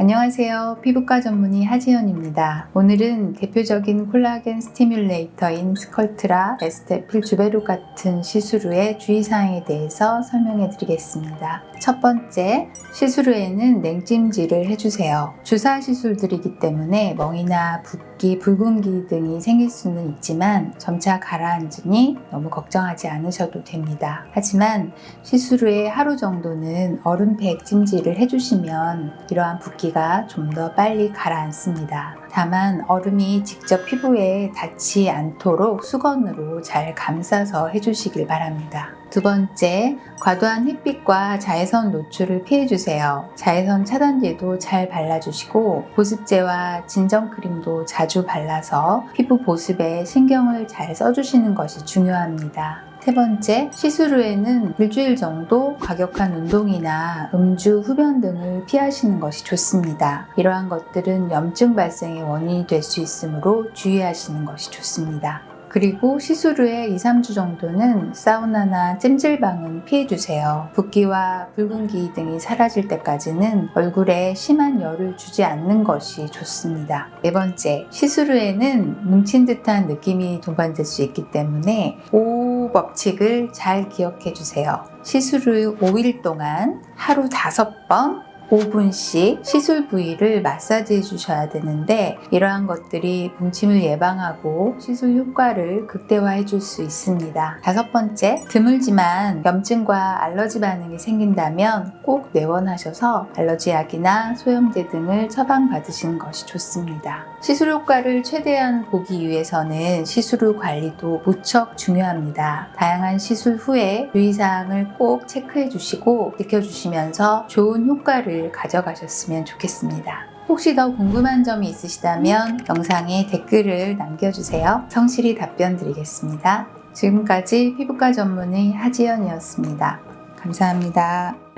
안녕하세요. 피부과 전문의 하지연입니다. 오늘은 대표적인 콜라겐 스티뮬레이터인 스컬트라, 에스테필, 주베루 같은 시스루의 주의사항에 대해서 설명해 드리겠습니다. 첫 번째, 시스루에는 냉찜질을 해주세요. 주사 시술들이기 때문에 멍이나 붓기, 붉은기 등이 생길 수는 있지만 점차 가라앉으니 너무 걱정하지 않으셔도 됩니다. 하지만 시스루에 하루 정도는 얼음팩 찜질을 해주시면 이러한 붓기가 좀 더 빨리 가라앉습니다. 다만 얼음이 직접 피부에 닿지 않도록 수건으로 잘 감싸서 해주시길 바랍니다. 두 번째, 과도한 햇빛과 자외선 노출을 피해주세요. 자외선 차단제도 잘 발라주시고 보습제와 진정크림도 자주 발라서 피부 보습에 신경을 잘 써주시는 것이 중요합니다. 세 번째, 시스루에는 일주일 정도 과격한 운동이나 음주, 흡연 등을 피하시는 것이 좋습니다. 이러한 것들은 염증 발생의 원인이 될 수 있으므로 주의하시는 것이 좋습니다. 그리고 시스루에 2, 3주 정도는 사우나나 찜질방은 피해주세요. 붓기와 붉은기 등이 사라질 때까지는 얼굴에 심한 열을 주지 않는 것이 좋습니다. 네 번째, 시스루에는 뭉친 듯한 느낌이 동반될 수 있기 때문에 5 법칙을 잘 기억해 주세요. 시스루 5일 동안 하루 5번 5분씩 시술 부위를 마사지 해 주셔야 되는데 이러한 것들이 뭉침을 예방하고 시술 효과를 극대화해 줄 수 있습니다. 다섯 번째, 드물지만 염증과 알러지 반응이 생긴다면 꼭 내원하셔서 알러지약이나 소염제 등을 처방받으시는 것이 좋습니다. 시술 효과를 최대한 보기 위해서는 시술 후 관리도 무척 중요합니다. 다양한 시술 후에 주의사항을 꼭 체크해 주시고 지켜주시면서 좋은 효과 를 가져가셨으면 좋겠습니다. 혹시 더 궁금한 점이 있으시다면 영상에 댓글을 남겨주세요. 성실히 답변 드리겠습니다. 지금까지 피부과 전문의 하지연이었습니다. 감사합니다.